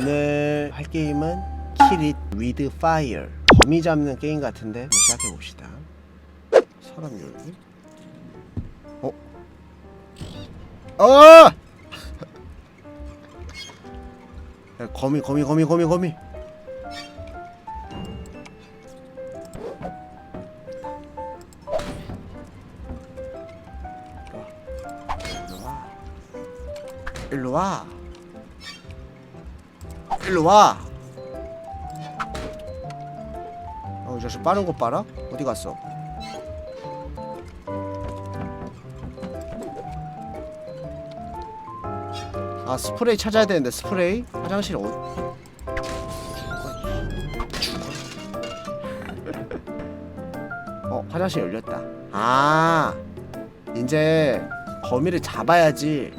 오늘 할 게임은 It With Fire 거미 잡는 게임 같은데 시작해 봅시다 사람 여기? 어? 어! 야, 거미 거미 거미 거미 거미 일로 와 일로 와 어, 이 자식 빠른 거 봐라 어디 갔어? 아 스프레이 찾아야 되는데 스프레이? 화장실 어디 어 화장실 열렸다. 아 이제 거미를 잡아야지.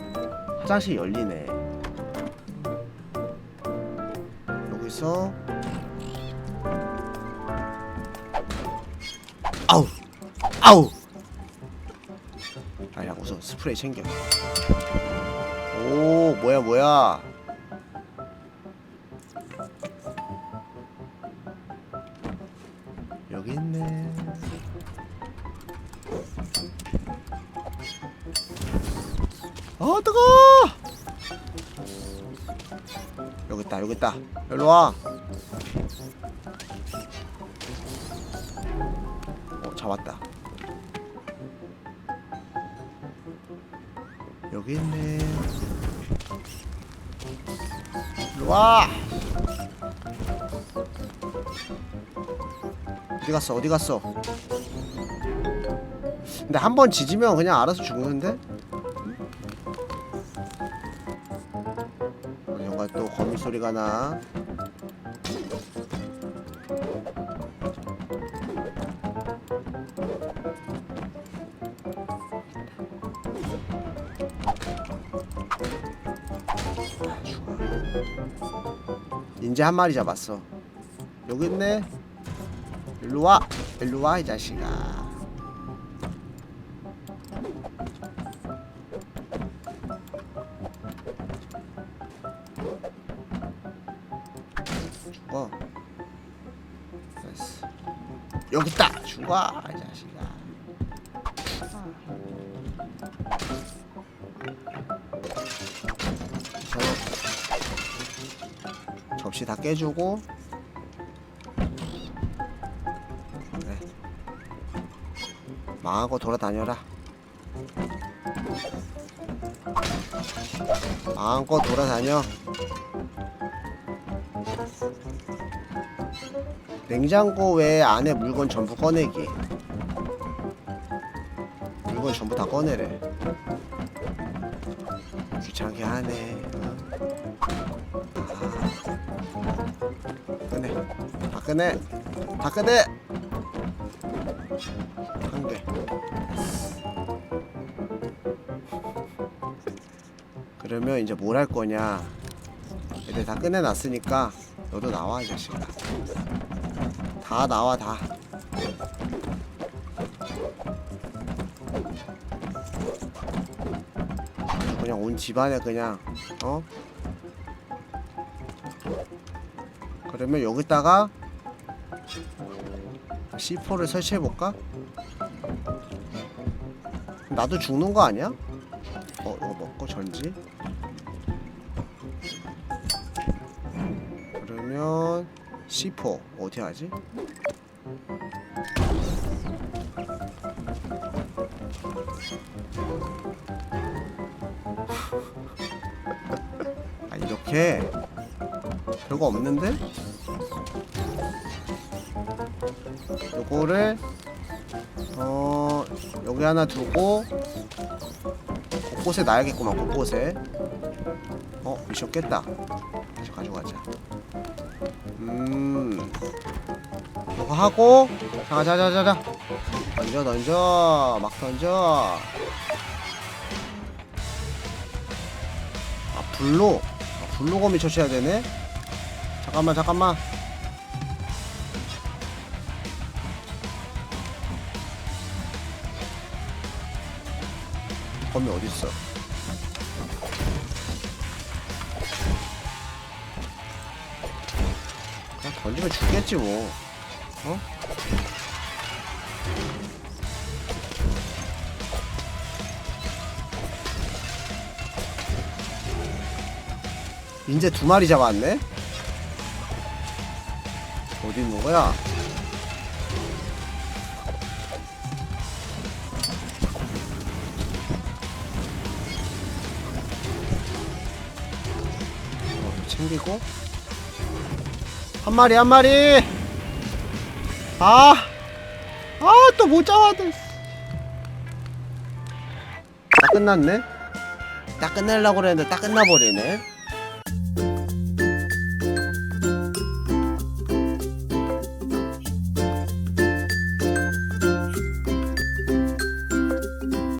화장실 열리네 여기서 아우. 아우 우선 스프레이 챙겨. 오 뭐야 뭐야. 여기 있네. 아 뜨거 여기 있다 여기 있다. 일로 와. 어, 잡았다. 여기 있네. 일로 와. 어디 갔어 어디 갔어? 근데 한 번 지지면 그냥 알아서 죽는데 거미 소리가 나. 이제 한 마리 잡았어. 여기 있네. 일로 와. 일로 와, 이 자식아. 됐어. 여기 있다. 죽어, 이 자식아. 저 접시 다 깨주고 그래 망하고 돌아다녀라 거 돌아다녀 냉장고 외에 안에 물건 전부 꺼내기. 물건 전부 다 꺼내래. 귀찮게 하네. 꺼내. 다 꺼내. 다 꺼내. 한개 그러면 이제 뭘 할 거냐? 애들 다 꺼내놨으니까 너도 나와 이 자식아 다 나와 다 그냥 온 집안에 그냥 어 그러면 여기다가 C4를 설치해 볼까? 나도 죽는 거 아니야? 어 이거 먹고 전지 그러면 C4. 어디 하지? 아 이렇게? 별거 없는데? 요거를 어 여기 하나 두고 곳곳에 놔야겠구만 곳곳에. 어 미션 깼다. 다시 가져가자 음. 이거 하고 자자자자자. 던져 던져. 막 던져. 아 불로. 아, 불로검이 처치해야 되네. 잠깐만 잠깐만. 검이 어딨어 던지면 죽겠지 뭐 어? 이제 두 마리 잡았네? 어디 있는 거야? 어, 챙기고 한 마리 한 마리 아! 아 또 못 잡았네 딱 끝났네? 딱 끝내려고 그랬는데 딱 끝나버리네